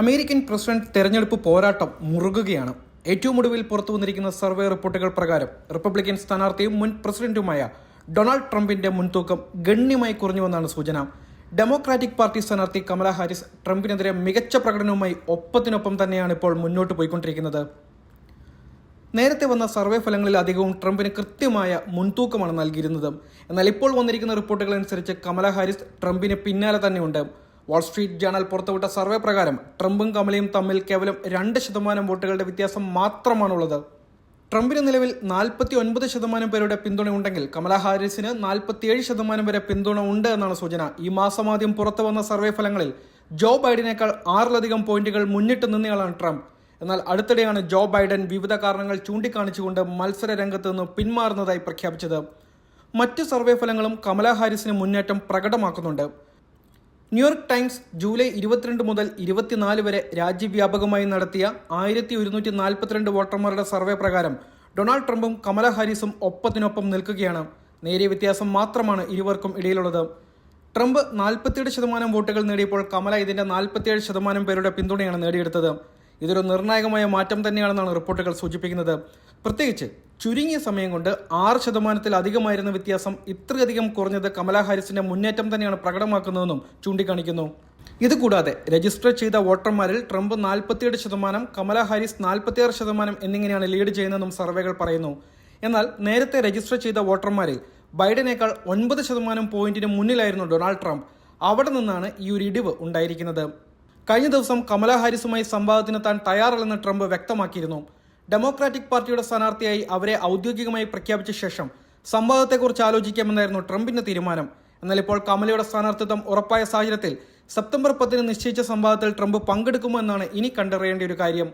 American president തെരഞ്ഞെടുപ്പ് പോരാട്ടം മുറുകുകയാണ്. ഏറ്റവും ഒടുവിൽ പുറത്തു വന്നിരിക്കുന്ന സർവേ റിപ്പോർട്ടുകൾ പ്രകാരം റിപ്പബ്ലിക്കൻ സ്ഥാനാർത്ഥിയും മുൻ പ്രസിഡന്റുമായ ഡൊണാൾഡ് ട്രംപിന്റെ മുൻതൂക്കം ഗണ്യമായി കുറഞ്ഞുവെന്നാണ് സൂചന. ഡെമോക്രാറ്റിക് പാർട്ടി സ്ഥാനാർത്ഥി കമല ഹാരിസ് ട്രംപിനെതിരെ മികച്ച പ്രകടനവുമായി ഒപ്പത്തിനൊപ്പം തന്നെയാണ് ഇപ്പോൾ മുന്നോട്ട് പോയിക്കൊണ്ടിരിക്കുന്നത്. നേരത്തെ വന്ന സർവേ ഫലങ്ങളിൽ അധികവും ട്രംപിന് കൃത്യമായ മുൻതൂക്കമാണ് നൽകിയിരുന്നത്. എന്നാൽ ഇപ്പോൾ വന്നിരിക്കുന്ന റിപ്പോർട്ടുകൾ അനുസരിച്ച് കമല ഹാരിസ് ട്രംപിന് പിന്നാലെ തന്നെയുണ്ട്. വാൾസ്ട്രീറ്റ് ജേണൽ പുറത്തുവിട്ട സർവേ പ്രകാരം ട്രംപും കമലയും തമ്മിൽ കേവലം രണ്ട് ശതമാനം വോട്ടുകളുടെ വ്യത്യാസം മാത്രമാണുള്ളത്. ട്രംപിന് നിലവിൽ നാൽപ്പത്തി ഒൻപത് ശതമാനം പേരുടെ പിന്തുണയുണ്ടെങ്കിൽ കമല ഹാരിസിന് നാൽപ്പത്തിയേഴ് ശതമാനം വരെ പിന്തുണ ഉണ്ട് എന്നാണ് സൂചന. ഈ മാസം ആദ്യം പുറത്തു വന്ന സർവേ ഫലങ്ങളിൽ ജോ ബൈഡനേക്കാൾ ആറിലധികം പോയിന്റുകൾ മുന്നിട്ട് നിന്നയാളാണ് ട്രംപ്. എന്നാൽ അടുത്തിടെയാണ് ജോ ബൈഡൻ വിവിധ കാരണങ്ങൾ ചൂണ്ടിക്കാണിച്ചുകൊണ്ട് മത്സര രംഗത്ത് നിന്ന് പിന്മാറുന്നതായി പ്രഖ്യാപിച്ചത്. മറ്റ് സർവേ ഫലങ്ങളും കമല ഹാരിസിന് മുന്നേറ്റം പ്രകടമാക്കുന്നുണ്ട്. ന്യൂയോർക്ക് ടൈംസ് ജൂലൈ ഇരുപത്തിരണ്ട് മുതൽ ഇരുപത്തിനാല് വരെ രാജ്യവ്യാപകമായി നടത്തിയ ആയിരത്തി ഒരുന്നൂറ്റി നാൽപ്പത്തിരണ്ട് വോട്ടർമാരുടെ സർവേ പ്രകാരം ഡൊണാൾഡ് ട്രംപും കമല ഹാരിസും ഒപ്പത്തിനൊപ്പം നിൽക്കുകയാണ്. നേരിയ വ്യത്യാസം മാത്രമാണ് ഇരുവർക്കും ഇടയിലുള്ളത്. ട്രംപ് നാൽപ്പത്തിയേഴ് ശതമാനം വോട്ടുകൾ നേടിയപ്പോൾ കമല ഇതിന്റെ നാൽപ്പത്തിയേഴ് ശതമാനം പേരുടെ പിന്തുണയാണ് നേടിയെടുത്തത്. ഇതൊരു നിർണായകമായ മാറ്റം തന്നെയാണെന്നാണ് റിപ്പോർട്ടുകൾ സൂചിപ്പിക്കുന്നത്. പ്രത്യേകിച്ച് ചുരുങ്ങിയ സമയം കൊണ്ട് ആറ് ശതമാനത്തിലധികമായിരുന്ന വ്യത്യാസം ഇത്രയധികം കുറഞ്ഞത് കമലാ ഹാരിസിന്റെ മുന്നേറ്റം തന്നെയാണ് പ്രകടമാക്കുന്നതെന്നും ചൂണ്ടിക്കാണിക്കുന്നു. ഇതുകൂടാതെ രജിസ്റ്റർ ചെയ്ത വോട്ടർമാരിൽ ട്രംപ് നാൽപ്പത്തിയേഴ് ശതമാനം കമലാ ഹാരിസ് നാൽപ്പത്തിയാറ് ശതമാനം എന്നിങ്ങനെയാണ് ലീഡ് ചെയ്യുന്നതെന്നും സർവേകൾ പറയുന്നു. എന്നാൽ നേരത്തെ രജിസ്റ്റർ ചെയ്ത വോട്ടർമാരിൽ ബൈഡനേക്കാൾ ഒൻപത് ശതമാനം പോയിന്റിന് മുന്നിലായിരുന്നു ഡൊണാൾഡ് ട്രംപ്. അവിടെ നിന്നാണ് ഈ ഒരു ഇടിവ് ഉണ്ടായിരിക്കുന്നത്. കഴിഞ്ഞ ദിവസം കമലാ ഹാരിസുമായി സംവാദത്തിന് താൻ തയ്യാറല്ലെന്ന് ട്രംപ് വ്യക്തമാക്കിയിരുന്നു. ഡെമോക്രാറ്റിക് പാർട്ടിയുടെ സ്ഥാനാർത്ഥിയായി അവരെ ഔദ്യോഗികമായി പ്രഖ്യാപിച്ച ശേഷം സംവാദത്തെക്കുറിച്ച് ആലോചിക്കാമെന്നായിരുന്നു ട്രംപിന്റെ തീരുമാനം. എന്നാൽ ഇപ്പോൾ കമലയുടെ സ്ഥാനാർത്ഥിത്വം ഉറപ്പായ സാഹചര്യത്തിൽ സെപ്റ്റംബർ പത്തിന് നിശ്ചയിച്ച സംവാദത്തിൽ ട്രംപ് പങ്കെടുക്കുമോ എന്നാണ് ഇനി കണ്ടറിയേണ്ട ഒരു കാര്യം.